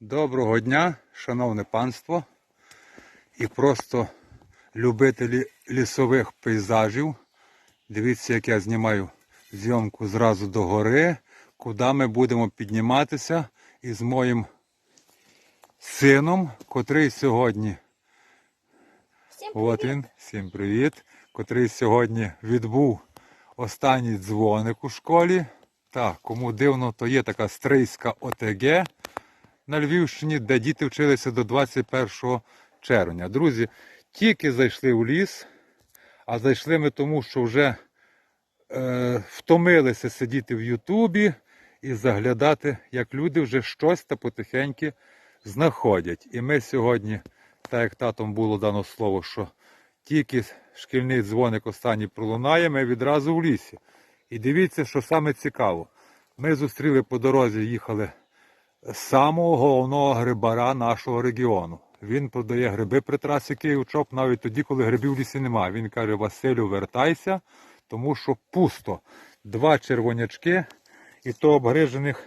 Доброго дня, шановне панство і просто любителі лісових пейзажів. Дивіться, як я знімаю зйомку зразу до гори, куди ми будемо підніматися із моїм сином, котрий сьогодні, Всім от він, всім привіт, котрий сьогодні відбув останній дзвоник у школі. Так, кому дивно, то є така стрийська ОТГ на Львівщині, де діти вчилися до 21 червня. Друзі, тільки зайшли в ліс, а зайшли ми тому, що вже е, втомилися сидіти в Ютубі і заглядати, як люди вже щось та потихеньки знаходять. І ми сьогодні, так як татом було дано слово, що тільки шкільний дзвоник останній пролунає, ми відразу в лісі. І дивіться, що саме цікаво. Ми зустріли по дорозі, їхали самого головного грибара нашого регіону. Він продає гриби при трасі Київ-Чоп навіть тоді, коли грибів в лісі немає. Він каже: Василю, вертайся, тому що пусто. Два червонячки і то обгрижених.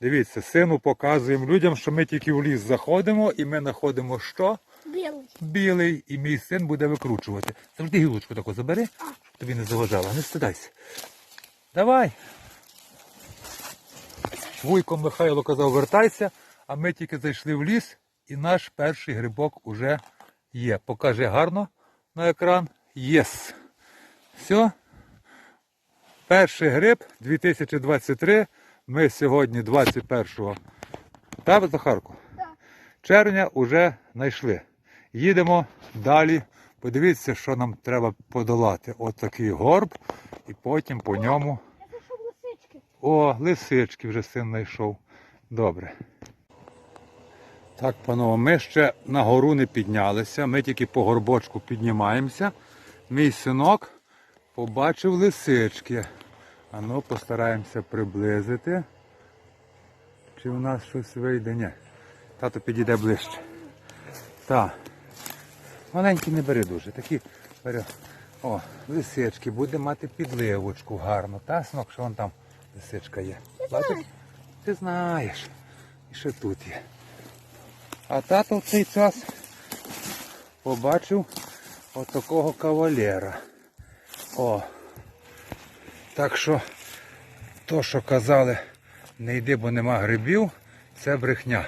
Дивіться, сину показуємо людям, що ми тільки в ліс заходимо і ми знаходимо що? білий. Білий, і мій син буде викручувати. Завжди гілочку таку забери, щоб тобі не заважало. Не стидайся. Давай. Вуйко Михайло казав, вертайся, а ми тільки зайшли в ліс, і наш перший грибок уже є. Покажи гарно на екран. Єс. Все. Перший гриб 2023. Ми сьогодні 21 та, Захарку? Так. червня вже знайшли. Їдемо далі. Подивіться, що нам треба подолати. От такий горб, і потім по ньому. О, лисички вже син знайшов. Добре. Так, панове, ми ще на гору не піднялися. Ми тільки по горбочку піднімаємося. Мій синок побачив лисички. А ну, постараємося приблизити. Чи в нас щось вийде? Ні. Тато підійде ближче. Так. Маленькі не бери дуже. Такі бери. О, лисички, буде мати підливочку гарно. Та, синок, що вон там лисичка є. Бачиш? Ти знаєш. І ще тут є. А тато в цей час побачив отакого кавалера. О. Так що то, що казали, не йди, бо нема грибів, це брехня.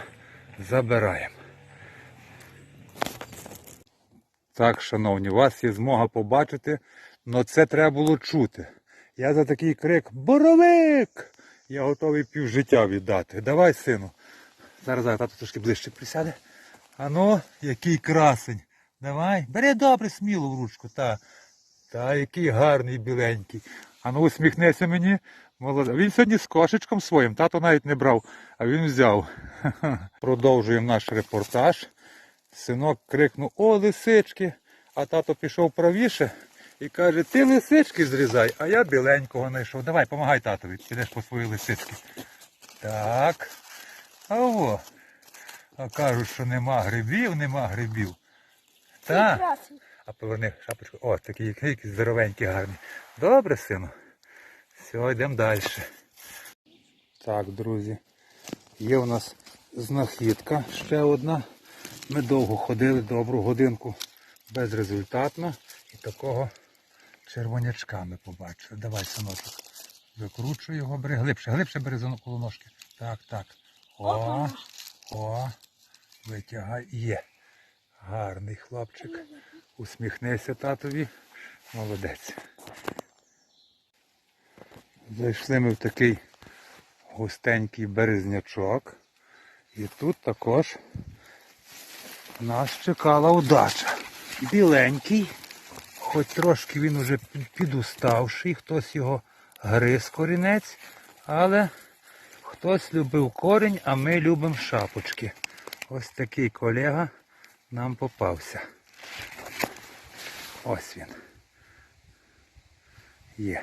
Забираємо. Так, шановні, у вас є змога побачити, але це треба було чути. Я за такий крик Боровик! Я готовий пів життя віддати. Давай, сину. Зараз зараз тато трошки ближче присяде. Ану, який красень. Давай. Бери добре, сміло в ручку. Та, та який гарний біленький. Ану, усміхнися мені. Молодець. Він сьогодні з кошечком своїм, тато навіть не брав, а він взяв. Продовжуємо наш репортаж. Синок крикнув О, лисички! А тато пішов правіше і каже, ти лисички зрізай, а я біленького знайшов. Давай, помагай татові, підеш по свої лисички. Так. А о. А кажуть, що нема грибів, нема грибів. Так. А поверни шапочку. О, такі якісь здоровенькі гарні. Добре, сину. Все, йдемо далі. Так, друзі. Є у нас знахідка ще одна. Ми довго ходили, добру годинку безрезультатно. І такого червонячка ми побачили. Давай, синочок. Викручуй його, бери глибше, глибше бери за коло ножки. Так, так. О, о, витягай. Є. Гарний хлопчик. Усміхнися татові. Молодець. Зайшли ми в такий густенький березнячок. І тут також нас чекала удача. Біленький, хоч трошки він уже підуставший, хтось його гриз корінець, але хтось любив корінь, а ми любимо шапочки. Ось такий колега нам попався. Ось він. Є.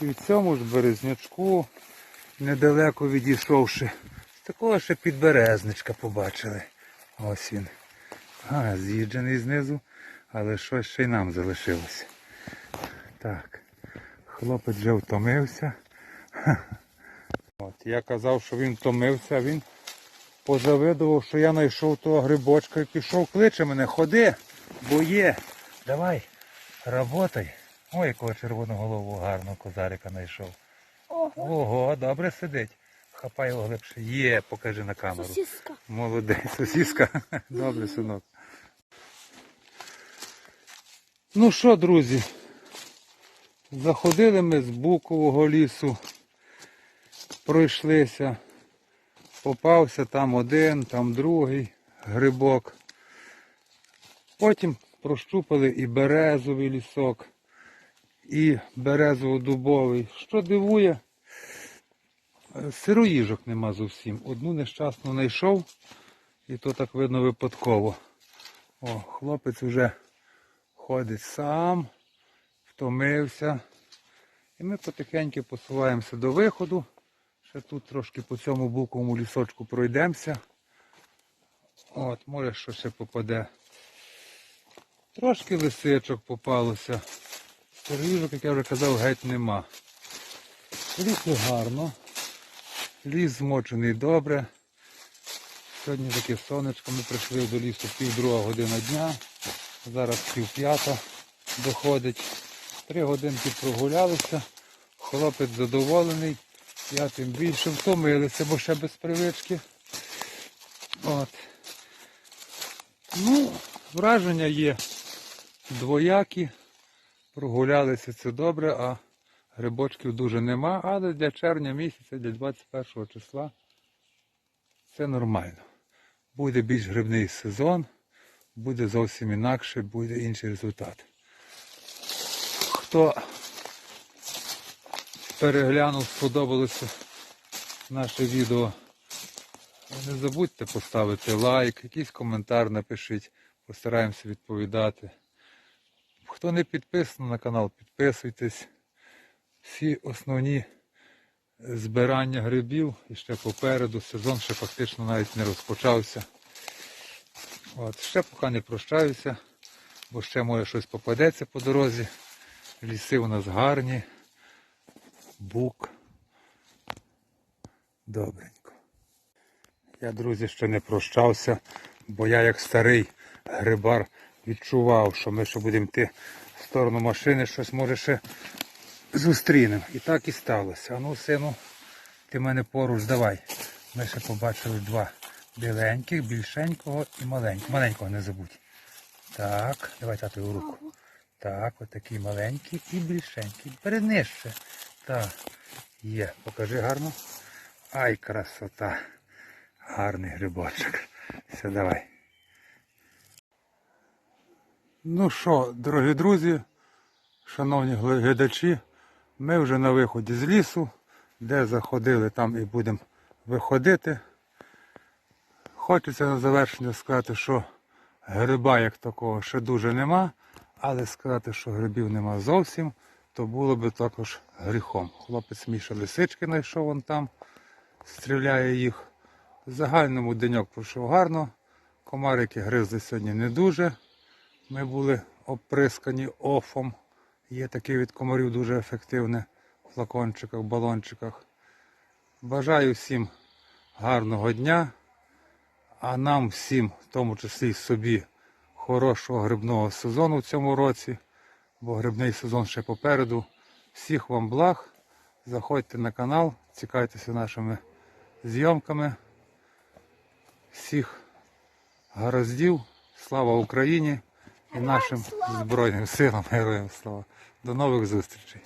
І в цьому ж березнячку, недалеко відійшовши, з такого ще підберезничка побачили. Ось він. А, з'їджений знизу, але щось ще й нам залишилося. Так. Хлопець вже втомився. От, я казав, що він втомився, він позавидував, що я знайшов того грибочка і пішов, кличе мене, ходи, бо є. Давай, работай. Ой, якого червоного голову гарного козарика знайшов. Ого. Ого, добре сидить. Хапай його глибше. Є, покажи на камеру. Сосиска. Молодець, сосіска. Добре, синок. Ну що, друзі, заходили ми з букового лісу, пройшлися, попався там один, там другий грибок. Потім прощупали і березовий лісок, і березово-дубовий. Що дивує, сироїжок нема зовсім. Одну нещасну знайшов, і то так видно випадково. О, хлопець вже ходить сам, втомився. І ми потихеньку посуваємося до виходу. Ще тут трошки по цьому буковому лісочку пройдемося. От, може що ще попаде. Трошки лисичок попалося. Сироїжок, як я вже казав, геть нема. Ліс гарно. Ліс змочений добре. Сьогодні таке сонечко. Ми прийшли до лісу пів друга година дня. Зараз пів п'ята доходить. Три годинки прогулялися. Хлопець задоволений. Я тим більше втомилися, бо ще без привички. От. Ну, враження є двоякі. Прогулялися це добре, а грибочків дуже нема, але для червня місяця, для 21 числа це нормально. Буде більш грибний сезон, буде зовсім інакше, буде інший результат. Хто переглянув, сподобалося наше відео, не забудьте поставити лайк, якийсь коментар напишіть, постараємося відповідати. Хто не підписаний на канал, підписуйтесь. Всі основні збирання грибів і ще попереду сезон ще фактично навіть не розпочався. От, ще поки не прощаюся, бо ще може щось попадеться по дорозі. Ліси у нас гарні. Бук. Добренько. Я, друзі, ще не прощався, бо я як старий грибар відчував, що ми ще будемо йти в сторону машини, щось може ще зустрінемо. І так і сталося. А ну, сину, ти мене поруч давай. Ми ще побачили два біленьких, більшенького і маленького. Маленького не забудь. Так, давай тату в руку. Так, отакий маленький і більшенький. Перенижче. Так, є. Покажи гарно. Ай, красота. Гарний грибочок. Все, давай. Ну що, дорогі друзі, шановні глядачі, ми вже на виході з лісу, де заходили, там і будемо виходити. Хочеться на завершення сказати, що гриба як такого ще дуже нема, але сказати, що грибів нема зовсім, то було би також гріхом. Хлопець Міша лисички знайшов вон там, стріляє їх. В загальному деньок пройшов гарно. Комарики гризли сьогодні не дуже. Ми були оприскані офом. Є таке від комарів дуже ефективне в флакончиках, балончиках. Бажаю всім гарного дня, а нам всім, в тому числі собі, хорошого грибного сезону в цьому році, бо грибний сезон ще попереду. Всіх вам благ. Заходьте на канал, цікавтеся нашими зйомками. Всіх гараздів, слава Україні і нашим Збройним силам, героям слава. До нових зустрічей.